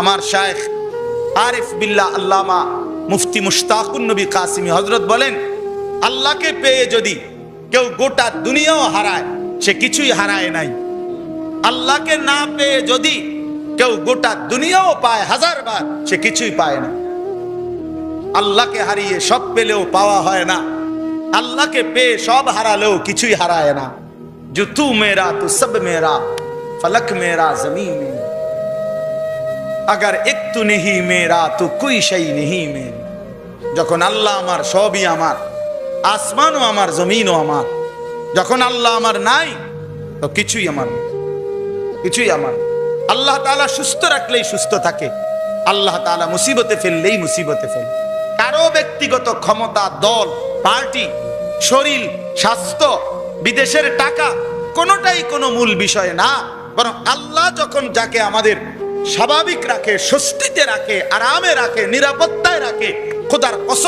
আমার শায়েখ আরিফ বিল্লা আল্লামা মুফতি মুশতাকুন নবী কাসিমি হজরত বলেন, আল্লাহকে পেয়ে যদি কেউ গোটা দুনিয়াও হারায়, সে কিছুই হারায় নাই। আল্লাহকে না পেয়ে যদি কেউ গোটা দুনিয়াও পায় হাজার বার, সে কিছুই পায় না। আল্লাহকে হারিয়ে সব পেলেও পাওয়া হয় না। আল্লাহকে পেয়ে সব হারালেও কিছুই হারায় না। জুতু মেরা তু সব মেরা ফলক মেরা জমি মেরা আগার একটু নেহি মেয়েরা তো কুই সেই নেহি মেয়ে যখন আল্লাহ আমার সবই আমার, আসমানও আমার, জমিনও আমার, যখন আল্লাহ আমার নাই, তো কিছুই আমার কিছুই আমার আল্লাহ তালা সুস্থ রাখলেই সুস্থ থাকে। আল্লাহ তালা মুসিবতে ফেললেই মুসিবতে ফেলে। কারও ব্যক্তিগত ক্ষমতা, দল, পার্টি, শরীর, স্বাস্থ্য, বিদেশের টাকা, কোনোটাই কোনো মূল বিষয় না। বরং আল্লাহ যখন যাকে আমাদের স্বাভাবিক রাখে স্বস্তিতে রাখে আরামে রাখে নিরাপত্তায় রাখে খোদার কসম